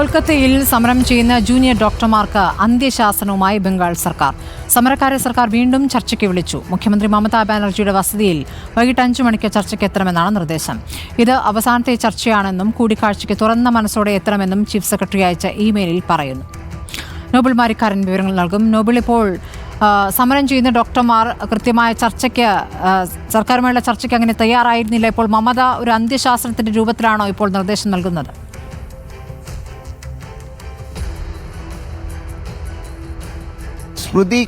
കൊൽക്കത്തയിൽ സമരം ചെയ്യുന്ന ജൂനിയർ ഡോക്ടർമാർക്ക് അന്ത്യശാസനവുമായി ബംഗാൾ സർക്കാർ. സമരക്കാരെ സർക്കാർ വീണ്ടും ചർച്ചയ്ക്ക് വിളിച്ചു. മുഖ്യമന്ത്രി മമതാ ബാനർജിയുടെ വസതിയിൽ വൈകിട്ട് അഞ്ചു മണിക്ക് ചർച്ചയ്ക്ക് എത്തണമെന്നാണ് നിർദ്ദേശം. ഇത് അവസാനത്തെ ചർച്ചയാണെന്നും കൂടിക്കാഴ്ചയ്ക്ക് തുറന്ന മനസ്സോടെ എത്തണമെന്നും ചീഫ് സെക്രട്ടറി അയച്ച ഇമെയിലിൽ പറയുന്നു. നോബിൾ മാരിക്കാരൻ വിവരങ്ങൾ നൽകും. നോബിൾ ഇപ്പോൾ സമരം ചെയ്യുന്ന ഡോക്ടർമാർ കൃത്യമായ ചർച്ചയ്ക്ക് സർക്കാരുമായുള്ള ചർച്ചയ്ക്ക് അങ്ങനെ തയ്യാറായിരുന്നില്ല. ഇപ്പോൾ മമത ഒരു അന്ത്യശാസനത്തിന്റെ രൂപത്തിലാണോ ഇപ്പോൾ നിർദ്ദേശം നൽകുന്നത്? സ്മൃതി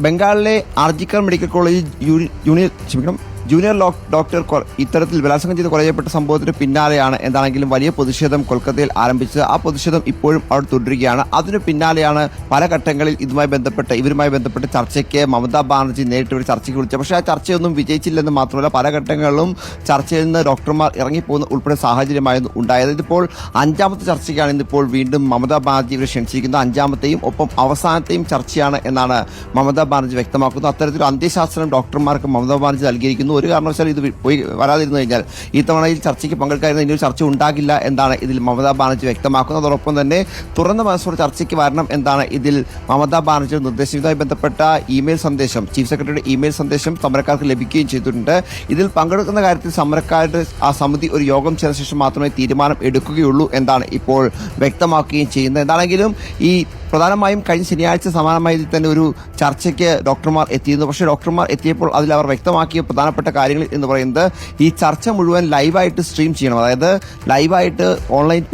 ബംഗാളിലെ RG Kar medical college uni- union ക്ഷമിക്കണം ജൂനിയർ ഡോക്ടർ ഇത്തരത്തിൽ ബലാത്സംഗം ചെയ്ത് കൊലയപ്പെട്ട സംഭവത്തിന് പിന്നാലെയാണ് എന്താണെങ്കിലും വലിയ പ്രതിഷേധം കൊൽക്കത്തയിൽ ആരംഭിച്ചത്. ആ പ്രതിഷേധം ഇപ്പോഴും അവിടെ തുടരുകയാണ്. അതിന് പിന്നാലെയാണ് പല ഘട്ടങ്ങളിൽ ഇതുമായി ബന്ധപ്പെട്ട് ഇവരുമായി ബന്ധപ്പെട്ട് ചർച്ചയ്ക്ക് മമതാ ബാനർജി നേരിട്ട് ഒരു ചർച്ചയ്ക്ക് വിളിച്ചത്. പക്ഷേ ആ ചർച്ചയൊന്നും വിജയിച്ചില്ലെന്ന് മാത്രമല്ല പല ഘട്ടങ്ങളിലും ചർച്ചയിൽ നിന്ന് ഡോക്ടർമാർ ഇറങ്ങിപ്പോകുന്ന ഉൾപ്പെടെ സാഹചര്യമായിരുന്നു ഉണ്ടായത്. ഇതിപ്പോൾ അഞ്ചാമത്തെ ചർച്ചയ്ക്കാണ് ഇന്നിപ്പോൾ വീണ്ടും മമതാ ബാനർജി ഇവരെ ക്ഷണിച്ചിരിക്കുന്നത്. അഞ്ചാമത്തെയും ഒപ്പം അവസാനത്തെയും ചർച്ചയാണ് എന്നാണ് മമതാ ബാനർജി വ്യക്തമാക്കുന്നത്. അത്തരത്തിൽ അന്ത്യശാസ്ത്രം ഡോക്ടർമാർക്ക് മമതാ ബാനർജി നൽകിയിരിക്കുന്നു. ഒരു കാരണവശാലും ഇത് പോയി വരാതിരുന്നു കഴിഞ്ഞാൽ ഈ തവണ ഈ ചർച്ചയ്ക്ക് പങ്കെടുക്കാതിരുന്ന ഇനി ഒരു ചർച്ച ഉണ്ടാകില്ല എന്നാണ് ഇതിൽ മമതാ ബാനർജി വ്യക്തമാക്കുന്നതോടൊപ്പം തന്നെ തുറന്ന മനസ്സോടെ ചർച്ചയ്ക്ക് വരണം എന്താണ് ഇതിൽ മമതാ ബാനർജി നിർദ്ദേശിച്ചതുമായി ബന്ധപ്പെട്ട ഇമെയിൽ സന്ദേശം ചീഫ് സെക്രട്ടറിയുടെ ഇമെയിൽ സന്ദേശം സമരക്കാർക്ക് ലഭിക്കുകയും ചെയ്തിട്ടുണ്ട്. ഇതിൽ പങ്കെടുക്കുന്ന കാര്യത്തിൽ സമരക്കാരുടെ ആ സമിതി ഒരു യോഗം ചേർന്ന ശേഷം മാത്രമേ തീരുമാനം എടുക്കുകയുള്ളൂ എന്നാണ് ഇപ്പോൾ വ്യക്തമാക്കുകയും ചെയ്യുന്നത്. എന്താണെങ്കിലും ഈ പ്രധാനമായും കഴിഞ്ഞ ശനിയാഴ്ച സമാനമായ തന്നെ ഒരു ചർച്ചയ്ക്ക് ഡോക്ടർമാർ എത്തിയിരുന്നു. പക്ഷേ ഡോക്ടർമാർ എത്തിയപ്പോൾ അതിൽ അവർ വ്യക്തമാക്കിയ പ്രധാനപ്പെട്ട കാര്യങ്ങൾ എന്ന് പറയുന്നത് ഈ ചർച്ച മുഴുവൻ ലൈവായിട്ട് സ്ട്രീം ചെയ്യണം. അതായത് ലൈവായിട്ട് ഓൺലൈൻ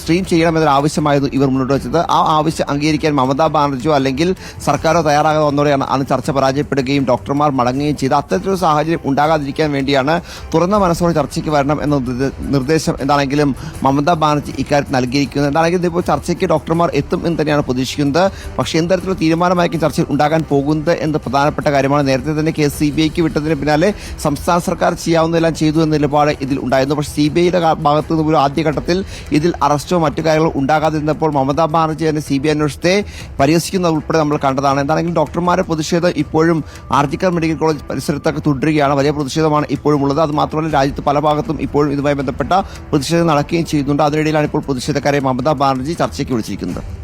സ്ട്രീം ചെയ്യണമെന്നൊരു ആവശ്യമായിരുന്നു ഇവർ മുന്നോട്ട് വെച്ചത്. ആ ആവശ്യം അംഗീകരിക്കാൻ മമതാ ബാനർജിയോ അല്ലെങ്കിൽ സർക്കാരോ തയ്യാറാകാതെ വന്നതോടെയാണ് അന്ന് ചർച്ച പരാജയപ്പെടുകയും ഡോക്ടർമാർ മടങ്ങുകയും ചെയ്ത് അത്തരത്തിലൊരു സാഹചര്യം ഉണ്ടാകാതിരിക്കാൻ വേണ്ടിയാണ് തുറന്ന മനസ്സോടെ ചർച്ചയ്ക്ക് വരണം എന്ന നിർദ്ദേശം എന്താണെങ്കിലും മമതാ ബാനർജി ഇക്കാര്യത്തിൽ നൽകിയിരിക്കുന്നത്. എന്താണെങ്കിലും ഇപ്പോൾ ചർച്ചയ്ക്ക് ഡോക്ടർമാർ എത്തും എന്ന് തന്നെയാണ് പ്രതീക്ഷിക്കുന്നത്. പക്ഷേ എന്ത് തരത്തിലുള്ള തീരുമാനമായിരിക്കും ചർച്ചയിൽ ഉണ്ടാകാൻ പോകുന്നത് എന്ന പ്രധാനപ്പെട്ട കാര്യമാണ്. നേരത്തെ തന്നെ കേസ് സി ബി ഐക്ക് വിട്ടതിന് പിന്നാലെ സംസ്ഥാന സർക്കാർ ചെയ്യാവുന്നതെല്ലാം ചെയ്തു എന്ന നിലപാട് ഇതിൽ ഉണ്ടായിരുന്നു. പക്ഷേ സി ബി ഐയുടെ ഭാഗത്തു നിന്ന് പോലും ആദ്യഘട്ടത്തിൽ ഇതിൽ അറസ്റ്റോ മറ്റു കാര്യങ്ങളോ ഉണ്ടാകാതിരുന്നപ്പോൾ മമതാ ബാനർജി തന്നെ സി ബി അന്വേഷണത്തെ പരിഹസിക്കുന്നത് ഉൾപ്പെടെ നമ്മൾ കണ്ടതാണ്. എന്താണെങ്കിലും ഡോക്ടർമാരെ പ്രതിഷേധം ഇപ്പോഴും ആർജിക്കർ മെഡിക്കൽ കോളേജ് പരിസരത്തൊക്കെ തുടരുകയാണ്. വലിയ പ്രതിഷേധമാണ് ഇപ്പോഴും ഉള്ളത്. അത് മാത്രമല്ല രാജ്യത്ത് പല ഭാഗത്തും ഇപ്പോഴും ഇതുമായി ബന്ധപ്പെട്ട പ്രതിഷേധം നടക്കുകയും ചെയ്യുന്നുണ്ട്. അതിനിടയിലാണ് ഇപ്പോൾ പ്രതിഷേധക്കാരെ മമതാ ബാനർജി ചർച്ചയ്ക്ക് വിളിച്ചിരിക്കുന്നത്.